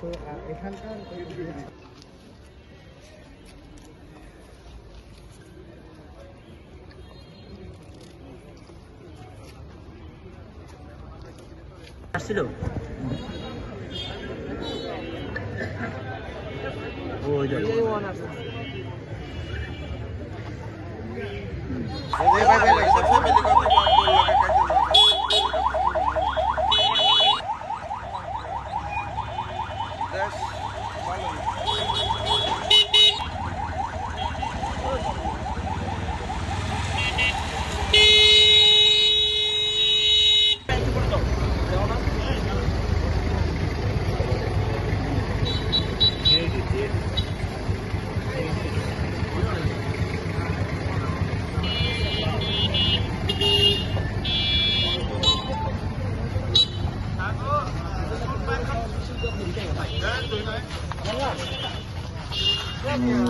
তো আহ, এখানকার আসছিল ওই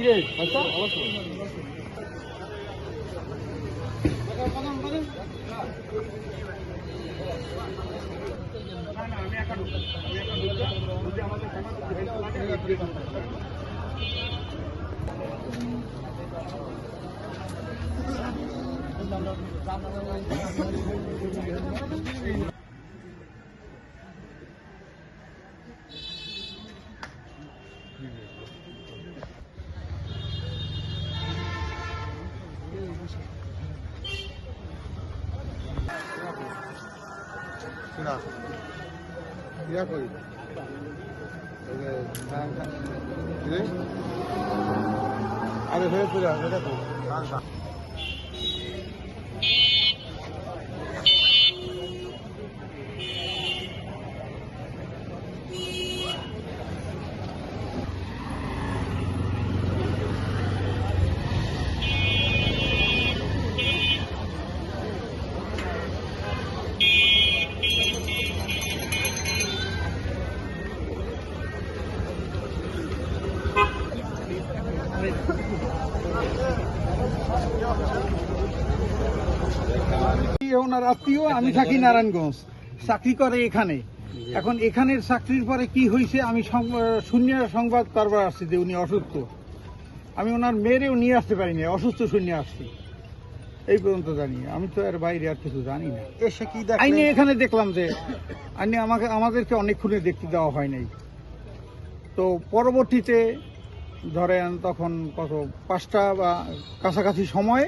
কিরে আচ্ছা না ইয়া করি আরে হয়ে চলে আত্মীয় আমি থাকি নারায়ণগঞ্জ। চাকরি করে এখানে। এখন এখানের চাকরির পরে কি হয়েছে আমি শূন্য সংবাদ কারবার আসছি যে উনি অসুস্থ। আমি ওনার মেয়েরেও নিয়ে আসতে পারিনি অসুস্থ শূন্য আসছি। এই পর্যন্ত জানি। আমি তো এর বাইরে আর কিছু জানি না। এসে কি আইনে এখানে দেখলাম যে আইনে আমাকে আমাদেরকে অনেকক্ষণে দেখতে দেওয়া হয় নাই। তো পরবর্তীতে ধরেন তখন কত পাঁচটা বা কাছাকাছি সময়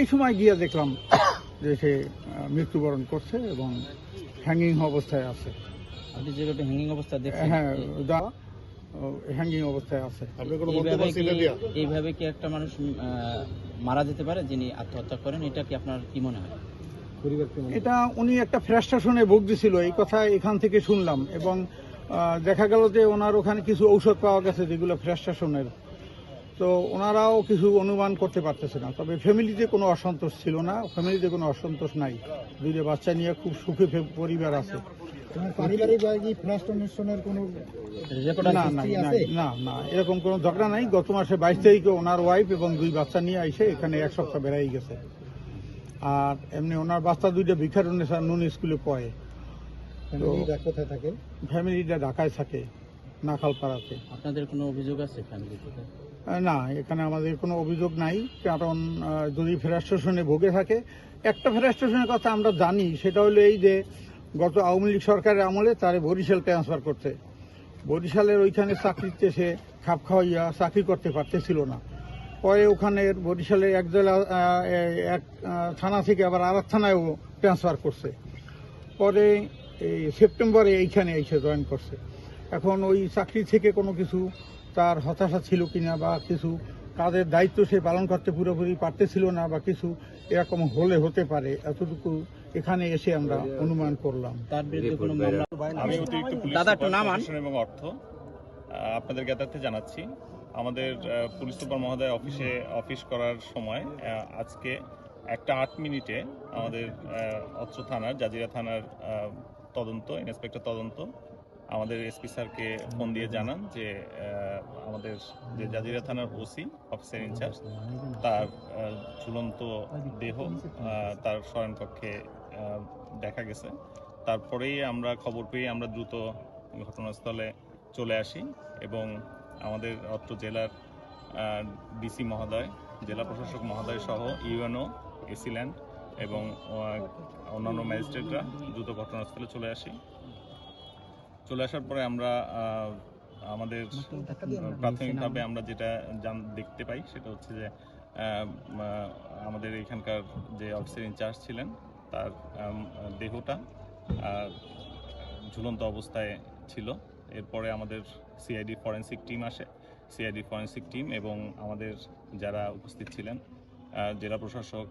এই সময় গিয়ে দেখলাম যে সে মৃত্যুবরণ করছে এবং হ্যাঙ্গিং অবস্থায় আছে। আপনি যেভাবে হ্যাঙ্গিং অবস্থা দেখছেন? হ্যাঁ যা হ্যাঙ্গিং অবস্থায় আছে। এইভাবে কি একটা মানুষ মারা যেতে পারে যিনি আত্মহত্যা করেন? এটা কি আপনার কি মনে হয়? এটা উনি একটা ফ্রাস্ট্রেশনে ভুগতেছিল এই কথা এখান থেকে শুনলাম। এবং দেখা গেল যে ওনার ওখানে কিছু ঔষধ পাওয়া গেছে যেগুলো ফ্রাস্ট্রেশনের। তো ওনারাও কিছু অনুমান করতে পারতেছে না। তবে ফ্যামিলিতে কোনো অসন্তোষ ছিল না ফ্যামিলিতে কোনো অসন্তোষ নাই। দুইটা বাচ্চা নিয়ে খুব সুখে পরিবার আছে। পারিবারিক না না না এরকম কোনো ঝগড়া নাই। গত মাসে বাইশ তারিখে ওনার ওয়াইফ এবং দুই বাচ্চা নিয়ে আইসে এখানে এক সপ্তাহ বেড়াই গেছে। আর এমনি ওনার বাচ্চা দুইটা ভিক্ষার নুন স্কুলে পড়ে। কোথায় থাকে? ফ্যামিলিটা ঢাকায় থাকে। নাখালপাড়াতে। আপনাদের কোনো অভিযোগ আছে ফ্যামিলি থেকে? না এখানে আমাদের কোনো অভিযোগ নাই। কারণ যদি ফ্রাস্ট্রেশনে ভোগে থাকে একটা ফ্রাস্ট্রেশনের কথা আমরা জানি সেটা হলো এই যে গত আওয়ামী লীগ সরকারের আমলে তারে বরিশাল ট্রান্সফার করতে। বরিশালের ওইখানে চাকরিতে সে খাপ খাওয়াইয়া চাকরি করতে পারতেছিল না। পরে ওখানের বরিশালের এক জেলা এক থানা থেকে আবার আর থানায়ও ট্রান্সফার করছে। পরে এই সেপ্টেম্বরে এইখানে এসে জয়েন করছে। এখন ওই চাকরি থেকে কোনো কিছু তার হতাশা ছিল কিনা বা কিছু কাজের দায়িত্ব সে পালন করতে পুরোপুরি পারতেছিল না বা কিছু এরকম হলে হতে পারে এতটুকু এখানে এসে আমরা অনুমান করলাম। তার বিরুদ্ধে কোনো আমি অতিরিক্ত পুলিশ দাদা, একটু সুপার এবং অর্থ আপনাদের জ্ঞাতার্থে জানাচ্ছি। আমাদের আহ, পুলিশ সুপার মহোদয় অফিসে অফিস করার সময় আহ, আজকে একটা আট মিনিটে আমাদের আহ, অত্র থানার জাজিরা থানার আহ, তদন্ত ইন্সপেক্টর তদন্ত আমাদের এসপি স্যারকে ফোন দিয়ে জানান যে আমাদের যে জাজিরা থানার ওসি, অফিসার ইনচার্জ, তার ঝুলন্ত দেহ তার শয়নকক্ষে দেখা গেছে। তারপরেই আমরা খবর পেয়ে আমরা দ্রুত ঘটনাস্থলে চলে আসি এবং আমাদের অত্র জেলার ডিসি মহোদয়, জেলা প্রশাসক মহোদয় সহ ইউএনও এসিল্যান্ড এবং অন্যান্য ম্যাজিস্ট্রেটরা দ্রুত ঘটনাস্থলে চলে আসি। চলে আসার পরে আমরা আমাদের প্রাথমিকভাবে আমরা যেটা জান- দেখতে পাই সেটা হচ্ছে যে আমাদের এখানকার যে অফিসার ইনচার্জ ছিলেন তার দেহটা ঝুলন্ত অবস্থায় ছিল। এরপরে আমাদের সিআইডি ফরেন্সিক টিম আসে। সিআইডি ফরেন্সিক টিম এবং আমাদের যারা উপস্থিত ছিলেন জেলা প্রশাসক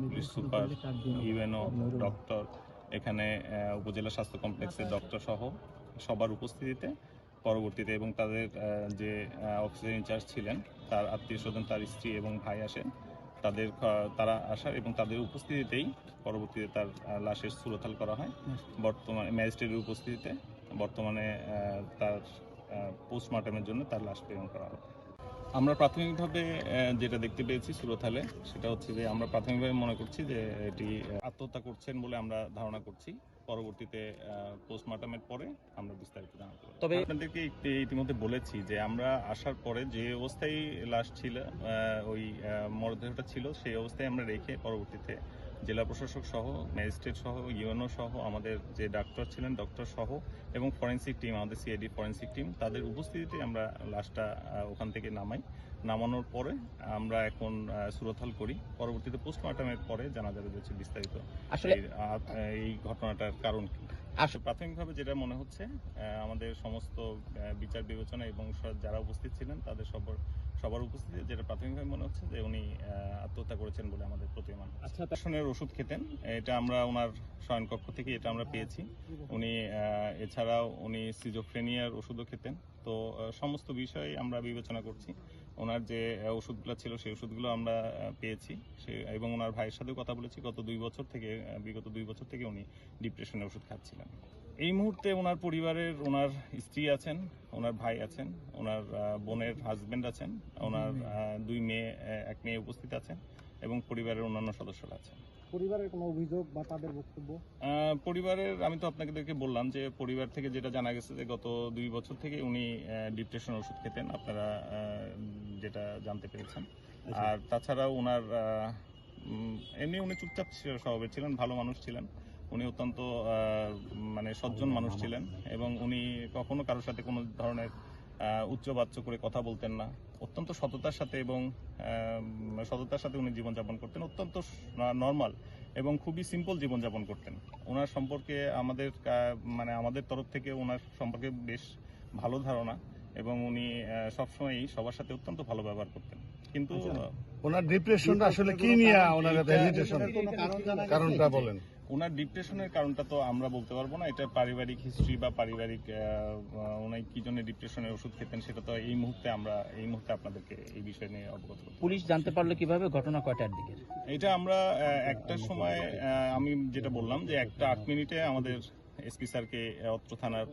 পুলিশ সুপার ইউএনও ডক্টর এখানে উপজেলা স্বাস্থ্য কমপ্লেক্সের ডক্টর সহ সবার উপস্থিতিতে পরবর্তীতে এবং তাদের যে অফিসার ইনচার্জ ছিলেন তার আত্মীয় স্বজন তার স্ত্রী এবং ভাই আসেন তাদের তারা আসার এবং তাদের উপস্থিতিতেই পরবর্তীতে তার লাশের সুরতাল করা হয়। বর্তমানে ম্যাজিস্ট্রেটের উপস্থিতিতে বর্তমানে তার পোস্টমর্টমের জন্য তার লাশ প্রেরণ করা হবে আমরা প্রাথমিকভাবে যেটা দেখতে পেয়েছি সুরতালে সেটা হচ্ছে যে আমরা প্রাথমিকভাবে মনে করছি যে এটি আত্মহত্যা করছেন বলে আমরা ধারণা করছি পরবর্তীতে পোস্টমর্টমের পরে আমরা বিস্তারিত জানাতে পারব। তবে- আপনাদেরকে একটি ইতিমধ্যে বলেছি যে আমরা আসার পরে যে অবস্থায় লাশ ছিল ওই মরদেহটা ছিল সেই অবস্থায় আমরা রেখে পরবর্তীতে জেলা প্রশাসক সহ ম্যাজিস্ট্রেট সহ ইউএনও সহ আমাদের যে ডাক্তার ছিলেন ডক্টর সহ এবং ফরেন্সিক টিম আমাদের সিআইডি ফরেন্সিক টিম তাদের উপস্থিতিতে আমরা লাশটা ওখান থেকে নামাই। নামানোর পরে আমরা এখন সুরতহাল করি। পরবর্তীতে পোস্টমর্টমের পরে জানা যাবে যে বিস্তারিত আসলে এই, ঘটনাটার কারণ কি। আসলে প্রাথমিকভাবে যেটা মনে হচ্ছে আমাদের সমস্ত বিচার বিবেচনা এবং যারা উপস্থিত ছিলেন তাদের সবার সবার উপস্থিতি যেটা প্রাথমিকভাবে মনে হচ্ছে যে উনি আত্মহত্যা করেছেন বলে আমাদের প্রতীয়মান আচ্ছা আসনের ওষুধ খেতেন এটা আমরা ওনার শয়নকক্ষ থেকে এটা আমরা পেয়েছি। উনি এছাড়াও উনি সিজোফ্রেনিয়ার ওষুধও খেতেন। তো সমস্ত বিষয়ে আমরা বিবেচনা করছি। ওনার যে ওষুধগুলো ছিল সেই ওষুধগুলো আমরা পেয়েছি। সে এবং ওনার ভাইয়ের সাথেও কথা বলেছি। গত দুই বছর থেকে বিগত দুই বছর থেকে উনি ডিপ্রেশনের ওষুধ খাচ্ছিলেন। এই মুহূর্তে ওনার পরিবারের ওনার স্ত্রী আছেন ওনার ভাই আছেন ওনার বোনের হাজবেন্ড আছেন ওনার দুই মেয়ে এক মেয়ে উপস্থিত আছেন এবং পরিবারের অন্যান্য সদস্যরা আছেন। পরিবারের কোনো অভিযোগ বা তাদের বক্তব্য? পরিবারের আমি তো আপনাদেরকে বললাম যে পরিবার থেকে যেটা জানা গেছে যে গত দুই বছর থেকে উনি ডিপ্রেশন ওষুধ খেতেন আপনারা যেটা জানতে পেরেছেন। আর তাছাড়াও ওনার এমনি উনি চুপচাপ স্বভাবের ছিলেন ভালো মানুষ ছিলেন। উনি অত্যন্ত মানে সজ্জন মানুষ ছিলেন এবং উনি কখনো কারোর সাথে কোনো ধরনের উচ্চবাচ্য করে কথা বলতেন না। অত্যন্ত সততার সাথে এবং সততার সাথে উনি জীবনযাপন করতেন। অত্যন্ত নর্মাল এবং খুবই সিম্পল জীবনযাপন করতেন। ওনার সম্পর্কে আমাদের মানে আমাদের তরফ থেকে ওনার সম্পর্কে বেশ ভালো ধারণা এবং উনি সবসময়ই সবার সাথে অত্যন্ত ভালো ব্যবহার করতেন। কিন্তু ওনার ডিপ্রেশনটা আসলে কি নিয়ে ওনার কারণটা বলেন। ওনার ডিপ্রেশনের কারণটা তো আমরা বলতে পারব না। এটা পারিবারিক হিস্ট্রি বা পারিবারিক উনি কি জন্য ডিপ্রেশনের ওষুধ খেতেন সেটা তো এই মুহূর্তে আমরা এই মুহূর্তে আপনাদেরকে এই বিষয় নিয়ে অবগত পুলিশ জানতে পারল কীভাবে? ঘটনা কয়টার দিকে? এটা আমরা একটার সময় আমি যেটা বললাম যে একটা আট মিনিটে আমাদের এসপি স্যারকে অত্র থানার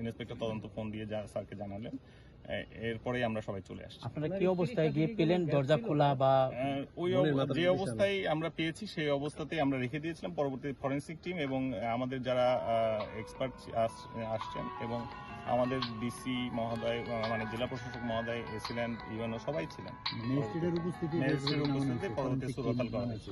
ইন্সপেক্টর তদন্ত ফোন দিয়ে যা- স্যারকে জানালেন। এরপরেই আমরা সবাই চলে আসছি। আপনারা কি অবস্থায় গিয়ে পেলেন? দরজা খোলা বা ওই যে অবস্থায় আমরা পেয়েছি সেই অবস্থাতেই আমরা রেখে দিয়েছিলাম। পরবর্তী ফরেন্সিক টিম এবং আমাদের যারা এক্সপার্ট আসছেন এবং আমাদের ডিসি মহোদয় মানে জেলা প্রশাসক মহোদয় এসিলেন ইউএনও সবাই ছিলেন। উপস্থিতিতে পরবর্তী সুরতাল করা হয়েছে।